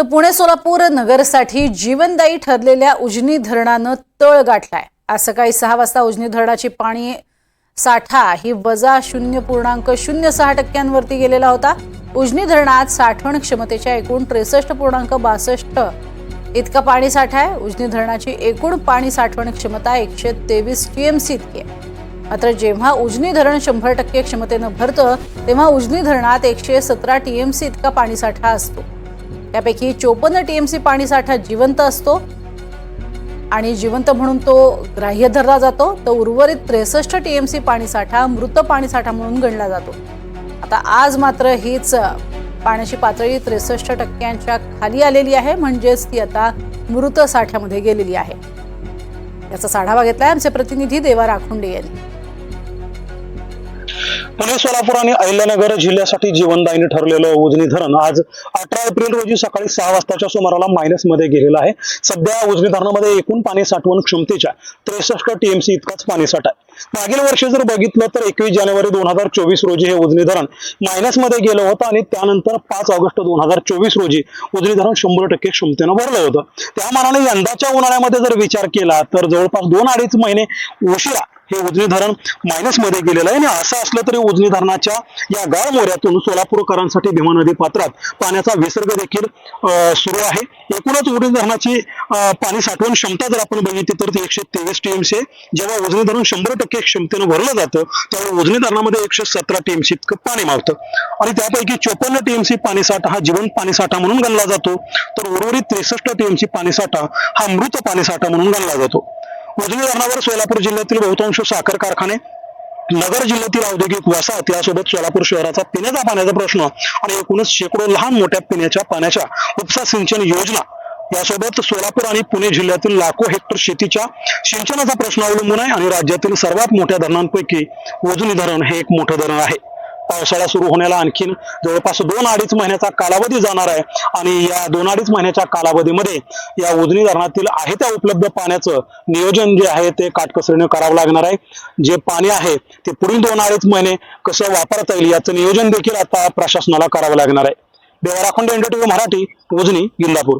तर पुणे सोलापूर नगरसाठी जीवनदायी ठरलेल्या उजनी धरणानं तळ गाठलाय. आज सकाळी सहा वाजता उजनी धरणाची पाणी साठा ही वजा शून्य पूर्णांक शून्य सहा टक्क्यांवरती गेलेला होता. उजनी धरणात साठवण क्षमतेच्या एकूण त्रेसष्ट पूर्णांक बासष्ट इतका पाणी साठा आहे. उजनी धरणाची एकूण पाणी साठवण क्षमता एकशे तेवीस टीएमसी इतकी आहे. मात्र जेव्हा उजनी धरण शंभर टक्के क्षमतेनं भरतं तेव्हा उजनी धरणात एकशे सतरा टीएमसी इतका पाणीसाठा असतो. त्यापैकी चोपन्न टीएमसी पाणीसाठा जिवंत असतो. आणि जिवंत म्हणून तो ग्राह्य धरला जातो. तर उर्वरित त्रेसष्ट टीएमसी पाणीसाठा मृत पाणीसाठा म्हणून गणला जातो. आता आज मात्र हीच पाण्याची पातळी त्रेसष्ट टक्क्यांच्या खाली आलेली आहे. म्हणजेच ती आता मृत साठ्यामध्ये गेलेली आहे. याचा साढावा घेतलाय आमचे प्रतिनिधी देवा राखुंडे यांनी. पुणे सोलापूर आणि अहिल्यानगर जिल्ह्यासाठी जीवनदायीने ठरलेलं उजनी धरण आज अठरा एप्रिल रोजी सकाळी सहा वाजताच्या सुमाराला मायनसमध्ये गेलेलं आहे. सध्या उजनी धरणामध्ये एकूण पाणी साठवण क्षमतेच्या त्रेसष्ट टीएमसी इतकाच पाणी साठा आहे. मागील वर्षी जर बघितलं तर एकवीस जानेवारी दोन हजार चोवीस रोजी हे उजनी धरण मायनसमध्ये गेलं होतं आणि त्यानंतर पाच ऑगस्ट दोन हजार चोवीस रोजी उजनी धरण शंभर टक्के क्षमतेनं भरलं होतं. त्या मानाने यंदाच्या उन्हाळ्यामध्ये जर विचार केला तर जवळपास दोन अडीच महिने उशिरा हे उजनी धरण मायनसमध्ये गेलेलं आहे. आणि असं असलं तरी उजनी धरणाच्या या गाळ मोऱ्यातून सोलापूरकरांसाठी भीमा नदी पात्रात पाण्याचा विसर्ग देखील अं, सुरू आहे. एकूणच उजनी धरणाची पाणी साठवण क्षमता जर आपण बघितली तर ती एकशे तेवीस टीएमसी आहे. जेव्हा उजनी धरण शंभर टक्के क्षमतेनं भरलं जातं त्यावेळी उजनी धरणामध्ये एकशे सतरा टीएमसी इतकं पाणी मावतं. आणि त्यापैकी चोपन्न टीएमसी पाणीसाठा हा जिवंत पाणीसाठा म्हणून गणला जातो. तर उर्वरित त्रेसष्ट टीएमसी पाणीसाठा हा मृत पाणीसाठा म्हणून गणला जातो. उजनी धरणावर सोलापूर जिल्ह्यातील बहुतांश साखर कारखाने नगर जिल्ह्यातील औद्योगिक वसाहत यासोबत सोलापूर शहराचा पिण्याचा पाण्याचा प्रश्न आणि एकूणच शेकडो लहान मोठ्या पिण्याच्या पाण्याच्या उपसा सिंचन योजना यासोबत सोलापूर आणि पुणे जिल्ह्यातील लाखो हेक्टर शेतीच्या सिंचनाचा प्रश्न अवलंबून आहे आणि राज्यातील सर्वात मोठ्या धरणांपैकी उजनी धरण हे एक मोठं धरण आहे. पावसाळा सुरू होण्याला आणखीन जवळपास दोन अडीच महिन्याचा कालावधी जाणार आहे. आणि या दोन अडीच महिन्याच्या कालावधीमध्ये या उजनी धरणातील आहे त्या उपलब्ध पाण्याचं नियोजन जे आहे ते काटकसरीने करावं लागणार आहे. जे पाणी आहे ते पुढील दोन अडीच महिने कसं वापरता येईल याचं नियोजन देखील आता प्रशासनाला करावं लागणार आहे. देवा राखोंडे एनडीटीव्ही मराठी उजनी गिल्लापूर